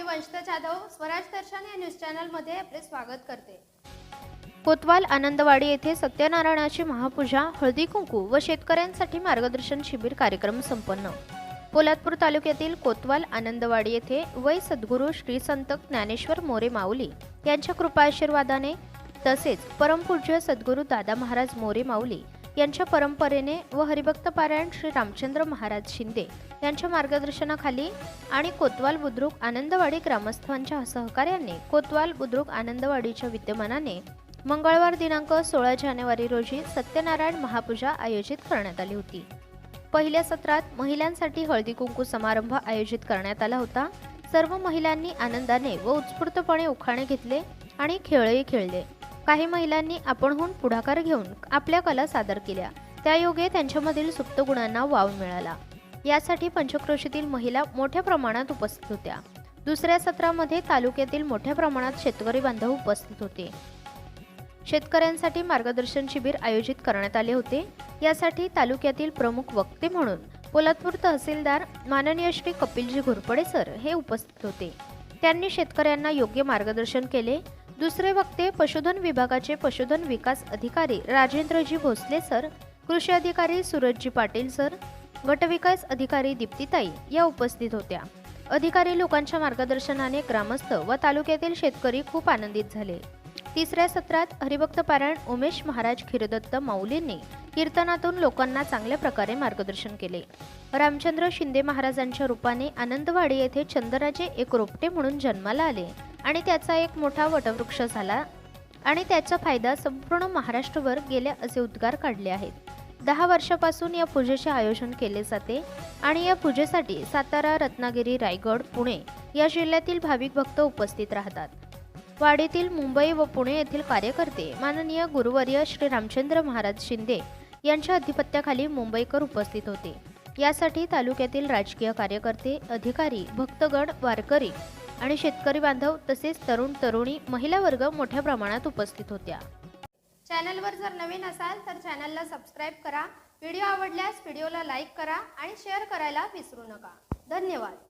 मी वंशिता जाधव स्वराज दर्शन या न्यूज चॅनलमध्ये आपले स्वागत करते. कोतवाल आनंदवाडी येथे सत्यनारायणाची महापूजा हळदी कुंकू व शेतकऱ्यांसाठी मार्गदर्शन शिबिर कार्यक्रम संपन्न. पोलादपूर तालुक्यातील कोतवाल आनंदवाडी येथे वै सद्गुरू श्री संत ज्ञानेश्वर मोरे माऊली यांच्या कृपा आशीर्वादाने तसेच परमपूज्य सद्गुरू दादा महाराज मोरे माऊली यांच्या परंपरेने व हरिभक्तपारायण श्री रामचंद्र महाराज शिंदे यांच्या मार्गदर्शनाखाली आणि कोतवाल बुद्रुक आनंदवाडी ग्रामस्थांच्या सहकार्याने कोतवाल बुद्रुक आनंदवाडीच्या विद्यमानाने मंगळवार दिनांक सोळा जानेवारी रोजी सत्यनारायण महापूजा आयोजित करण्यात आली होती. पहिल्या सत्रात महिलांसाठी हळदी कुंकू समारंभ आयोजित करण्यात आला होता. सर्व महिलांनी आनंदाने व उत्स्फूर्तपणे उखाणे घेतले आणि खेळही खेळले. काही महिलांनी आपणहून पुढाकार घेऊन आपल्या कला सादर केल्या. त्यायोगे त्यांच्यामधील सुप्त गुणांना वाव मिळाला. यासाठी पंचक्रोशीतील महिला मोठ्या प्रमाणात उपस्थित होत्या. दुसऱ्या सत्रामध्ये तालुक्यातील मोठ्या प्रमाणात शेतकरी बांधव उपस्थित होते. शेतकऱ्यांसाठी मार्गदर्शन शिबिर आयोजित करण्यात आले होते. यासाठी तालुक्यातील प्रमुख वक्ते म्हणून पोलादपूर तहसीलदार माननीय श्री कपिलजी घोरपडे सर हे उपस्थित होते. त्यांनी शेतकऱ्यांना योग्य मार्गदर्शन केले. दुसरे वक्ते पशुधन विभागाचे पशुधन विकास अधिकारी राजेंद्रजी भोसले सर कृषी अधिकारी सूरजजी पाटील सर गटविकास अधिकारी दीप्तीताई या उपस्थित होत्या. अधिकारी लोकांच्या मार्गदर्शनाने ग्रामस्थ व तालुक्यातील शेतकरी खूप आनंदित झाले. तिसऱ्या सत्रात हरिभक्त पारायण उमेश महाराज खिरदत्त माऊलींनी कीर्तनातून लोकांना चांगल्या प्रकारे मार्गदर्शन केले. रामचंद्र शिंदे महाराजांच्या रूपाने आनंदवाडी येथे चंदनाचे एक रोपटे म्हणून जन्माला आले. आणि त्याचा एक मोठा वटवृक्ष झाला आणि त्याचा फायदा संपूर्ण महाराष्ट्रभर गेले असे उद्गार काढले आहेत. दहा वर्षापासून या पूजेचे आयोजन केले जाते आणि या पूजेसाठी सातारा रत्नागिरी रायगड पुणे या जिल्ह्यातील भाविक भक्त उपस्थित राहतात. वाडीतील मुंबई व पुणे येथील कार्यकर्ते माननीय गुरुवर्य श्री रामचंद्र महाराज शिंदे यांच्या अधिपत्याखाली मुंबईकर उपस्थित होते. यासाठी तालुक्यातील राजकीय कार्यकर्ते अधिकारी भक्तगण वारकरी आणि शेतकरी बांधव तसेच तरुण तरुणी महिला वर्ग मोठ्या प्रमाणात उपस्थित होत्या. चॅनलवर जर नवीन असाल तर चॅनलला सबस्क्राईब करा. व्हिडिओ आवडल्यास व्हिडिओला लाईक करा आणि शेअर करायला विसरू नका. धन्यवाद.